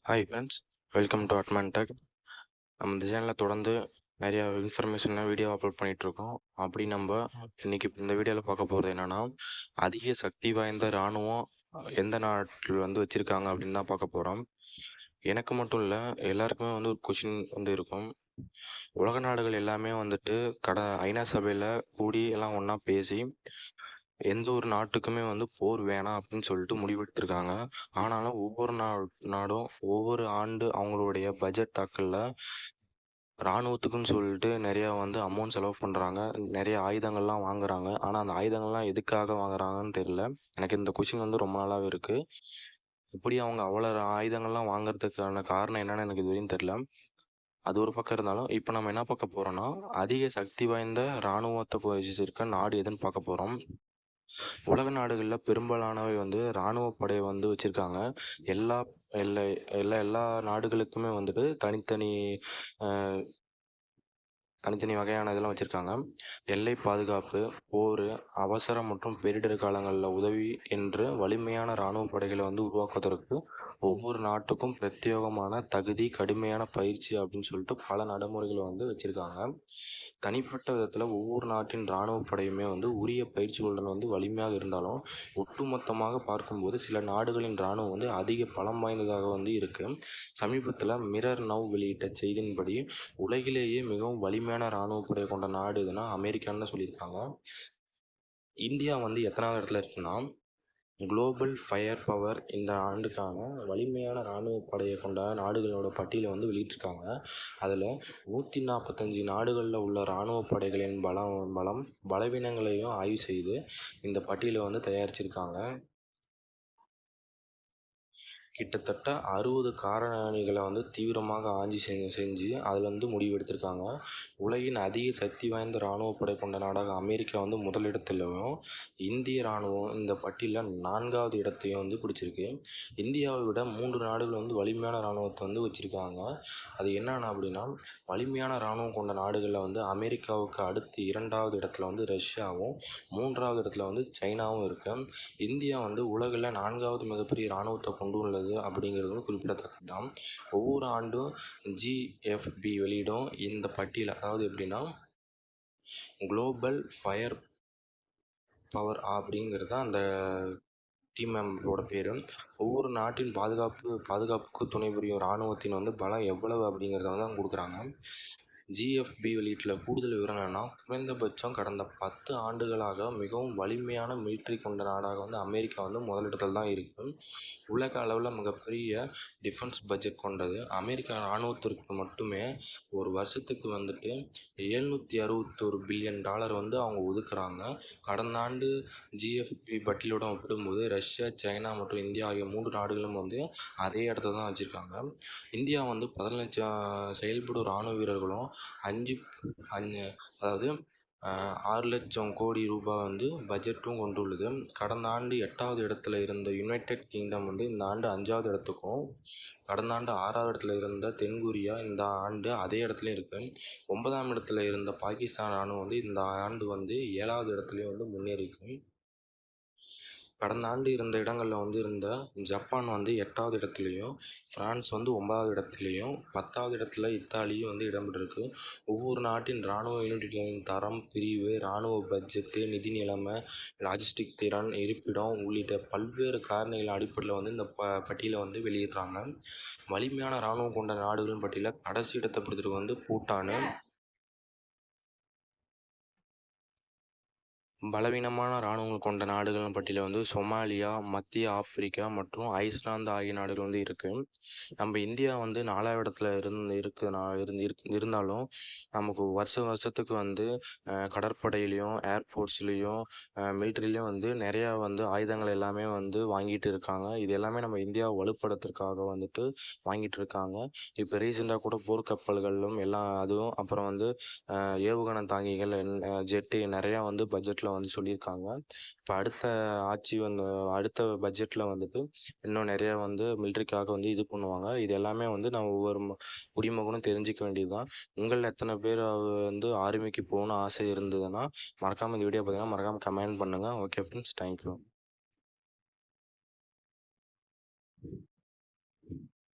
Hi friends welcome to அட்மான் tech நம்ம இந்த சேனலில் தொடர்ந்து நிறையா இன்ஃபர்மேஷன்லாம் வீடியோ அப்லோட் பண்ணிகிட்ருக்கோம் அப்படி நம்ம இன்றைக்கி இந்த வீடியோவில் பார்க்க போகிறது என்னென்னா அதிக சக்தி வாய்ந்த இராணுவம் எந்த நாட்டில் வந்து வச்சுருக்காங்க அப்படின்னு தான் பார்க்க போகிறோம் எனக்கு மட்டும் இல்லை எல்லாருக்குமே வந்து ஒரு கொஷின் வந்து இருக்கும். உலக நாடுகள் எல்லாமே வந்துட்டு கட ஐநா சபையில் கூடி எல்லாம் ஒன்றா பேசி எந்த ஒரு நாட்டுக்குமே வந்து போர் வேணாம் அப்படின்னு சொல்லிட்டு முடிவெடுத்திருக்காங்க. ஆனாலும் ஒவ்வொரு நா நாடும் ஒவ்வொரு ஆண்டு அவங்களுடைய பட்ஜெட் தாக்கலில் இராணுவத்துக்குன்னு சொல்லிட்டு நிறையா வந்து அமௌண்ட் செலவு பண்ணுறாங்க நிறைய ஆயுதங்கள்லாம் வாங்குறாங்க. ஆனால் அந்த ஆயுதங்கள்லாம் எதுக்காக வாங்குறாங்கன்னு தெரியல. எனக்கு இந்த கொஷின் வந்து ரொம்ப நாளாகவே இருக்குது எப்படி அவங்க அவ்வளோ ஆயுதங்கள்லாம் வாங்குறதுக்கான காரணம் என்னன்னு எனக்கு இதுவரையும் தெரில அது ஒரு பக்கம் இருந்தாலும் இப்போ நம்ம என்ன பார்க்க போகிறோம்னா அதிக சக்தி வாய்ந்த இராணுவத்தை வச்சிருக்க நாடு எதுன்னு பார்க்க போகிறோம் உலக நாடுகளில் பெரும்பாலானவை வந்து இராணுவ படையை வந்து வச்சுருக்காங்க. எல்லா எல்லா எல்லா எல்லா நாடுகளுக்குமே வந்துட்டு தனித்தனி தனித்தனி வகையான இதெல்லாம் வச்சுருக்காங்க. எல்லை பாதுகாப்பு போர் அவசர மற்றும் பேரிடர் காலங்களில் உதவி என்று வலிமையான இராணுவ படைகளை வந்து உருவாக்குவதற்கு ஒவ்வொரு நாட்டுக்கும் பிரத்யேகமான தகுதி கடுமையான பயிற்சி அப்படின்னு சொல்லிட்டு பல நடைமுறைகளை வந்து வச்சுருக்காங்க. தனிப்பட்ட விதத்தில் ஒவ்வொரு நாட்டின் இராணுவ படையுமே வந்து உரிய பயிற்சிகளுடன் வந்து வலிமையாக இருந்தாலும் ஒட்டுமொத்தமாக பார்க்கும்போது சில நாடுகளின் இராணுவம் வந்து அதிக பலம் வாய்ந்ததாக வந்து இருக்குது சமீபத்தில் மிரர் நவ் வெளியிட்ட செய்தியின்படி உலகிலேயே மிகவும் வலிமையான இராணுவ படை கொண்ட நாடு எதுனா அமெரிக்கான்னு சொல்லியிருக்காங்க. இந்தியா வந்து எத்தனாவது இடத்துல இருக்குன்னா குளோபல் ஃபயர் பவர் இந்த ஆண்டுக்கான வலிமையான இராணுவ படையை கொண்ட நாடுகளோட பட்டியலை வந்து வெளியிட்டிருக்காங்க. அதில் நூற்றி நாற்பத்தஞ்சி நாடுகளில் உள்ள இராணுவ படைகளின் பலம் பலம் பலவீனங்களையும் ஆய்வு செய்து இந்த பட்டியலை வந்து தயாரிச்சிருக்காங்க. கிட்டத்தட்ட அறுபது காரணிகளை வந்து தீவிரமாக ஆஞ்சி செஞ்சு செஞ்சு அதில் வந்து முடிவு எடுத்திருக்காங்க உலகின் அதிக சக்தி வாய்ந்த இராணுவ படை கொண்ட நாடாக அமெரிக்கா வந்து முதலிடத்திலும் இந்திய இராணுவம் இந்த பட்டியலில் நான்காவது இடத்தையும் வந்து பிடிச்சிருக்கு. இந்தியாவை விட மூன்று நாடுகள் வந்து வலிமையான இராணுவத்தை வந்து வச்சுருக்காங்க. அது என்னென்ன அப்படின்னா வலிமையான இராணுவம் கொண்ட நாடுகளில் வந்து அமெரிக்காவுக்கு அடுத்து இரண்டாவது இடத்துல வந்து ரஷ்யாவும் மூன்றாவது இடத்துல வந்து சைனாவும் இருக்குது இந்தியா வந்து உலகில் நான்காவது மிகப்பெரிய இராணுவத்தை கொண்டு வருது அப்படிங்கிறது குறிப்பிடத்தக்கதாம் குறிப்பிடத்தக்கது தான் ஒவ்வொரு ஆண்டும் ஜிஎஃப்பி வெளியிடும் இந்த பட்டியல் அதாவது எப்படின்னா குளோபல் ஃபயர் பவர் அப்படிங்கிறது அந்த டீம் மெம்பரோட பேர். ஒவ்வொரு நாட்டின் பாதுகாப்பு பாதுகாப்புக்கு துணை புரியும் இராணுவத்தின் வந்து பலம் எவ்வளவு அப்படிங்கிறத வந்து அவங்க கொடுக்குறாங்க. ஜிஎஃப்பி வெளியீட்டில் கூடுதல் விவரம் என்னென்னா குறைந்தபட்சம் கடந்த பத்து ஆண்டுகளாக மிகவும் வலிமையான மிலிட்ரி கொண்ட நாடாக வந்து அமெரிக்கா வந்து முதலிடத்தில் தான் இருக்குது உலக அளவில் மிகப்பெரிய டிஃபென்ஸ் பட்ஜெட் கொண்டது. அமெரிக்கா இராணுவத்திற்கு மட்டுமே ஒரு வருஷத்துக்கு வந்துட்டு எழுநூற்றி அறுபத்தொரு பில்லியன் டாலர் வந்து அவங்க ஒதுக்குறாங்க. கடந்த ஆண்டு ஜிஎஃப்பி பட்டியலுடன் ஒப்பிடும்போது ரஷ்யா சைனா மற்றும் இந்தியா ஆகிய மூன்று நாடுகளும் வந்து அதே இடத்துல தான் வச்சுருக்காங்க. இந்தியா வந்து பதினஞ்சு செயல்படும் இராணுவ வீரர்களும் அஞ்சு அஞ்சு அதாவது ஆறு லட்சம் கோடி ரூபாய் வந்து பட்ஜெட்டும் கொண்டுள்ளது. கடந்த ஆண்டு எட்டாவது இடத்துல இருந்த யுனைடெட் கிங்டம் வந்து இந்த ஆண்டு அஞ்சாவது இடத்துக்கும் கடந்த ஆண்டு ஆறாவது இடத்துல இருந்த தென்கொரியா இந்த ஆண்டு அதே இடத்துலையும் இருக்குது ஒன்பதாம் இடத்துல இருந்த பாகிஸ்தான் ராணுவம் வந்து இந்த ஆண்டு வந்து ஏழாவது இடத்துலையும் வந்து முன்னேறிக்கும் கடந்த ஆண்டு இருந்த இடங்களில் வந்து இருந்த ஜப்பான் வந்து எட்டாவது இடத்துலையும் ஃப்ரான்ஸ் வந்து ஒன்பதாவது இடத்துலையும் பத்தாவது இடத்துல இத்தாலியும் வந்து இடம்பெற்றிருக்கு. ஒவ்வொரு நாட்டின் இராணுவ யூனிட்டுகளின் தரம் பிரிவு இராணுவ பட்ஜெட்டு நிதி நிலைமை லாஜிஸ்டிக் திறன் இருப்பிடம் உள்ளிட்ட பல்வேறு காரணிகள் அடிப்படையில் வந்து இந்த ப பட்டியலை வந்து வெளியிடுறாங்க. வலிமையான இராணுவம் கொண்ட நாடுகளின் பட்டியலில் கடைசி இடத்தை பிடிச்சிருக்கு வந்து பூட்டானு பலவீனமான இராணுவங்கள் கொண்ட நாடுகள் பட்டியலில் வந்து சொமாலியா மத்திய ஆப்பிரிக்கா மற்றும் ஐஸ்லாந்து ஆகிய நாடுகள் வந்து இருக்குது நம்ம இந்தியா வந்து நாலாவது இடத்துல இருந்து இருக்கு. இருந்து இருந்தாலும் நமக்கு வருஷ வருஷத்துக்கு வந்து கடற்படையிலையும் ஏர்ஃபோர்ஸ்லேயும் மிலிட்ரிலையும் வந்து நிறையா வந்து ஆயுதங்கள் எல்லாமே வந்து வாங்கிட்டு இருக்காங்க. இது எல்லாமே நம்ம இந்தியாவை வலுப்படுத்துறதுக்காக வந்துட்டு வாங்கிட்டு இருக்காங்க. இப்போ ரீசெண்டாக கூட போர்க்கப்பல்களும் எல்லாம் அதுவும் அப்புறம் வந்து ஏவுகணை தாங்கிகள் ஜெட்டு நிறையா வந்து பட்ஜெட்டில் பட்ஜெட்டில் வந்து சொல்லியிருக்காங்க. இப்போ அடுத்த ஆட்சி வந்து அடுத்த பட்ஜெட்டில் வந்துட்டு இன்னும் நிறையா வந்து மிலிட்ரிக்காக வந்து இது பண்ணுவாங்க. இது எல்லாமே வந்து நம்ம ஒவ்வொரு குடிமகனும் தெரிஞ்சிக்க வேண்டியது தான் உங்களில் எத்தனை பேர் வந்து ஆர்மிக்கு போகணும்னு ஆசை இருந்ததுன்னா மறக்காமல் இந்த வீடியோ பார்த்தீங்கன்னா மறக்காமல் கமெண்ட் பண்ணுங்கள் ஓகே ஃப்ரெண்ட்ஸ் தேங்க்யூ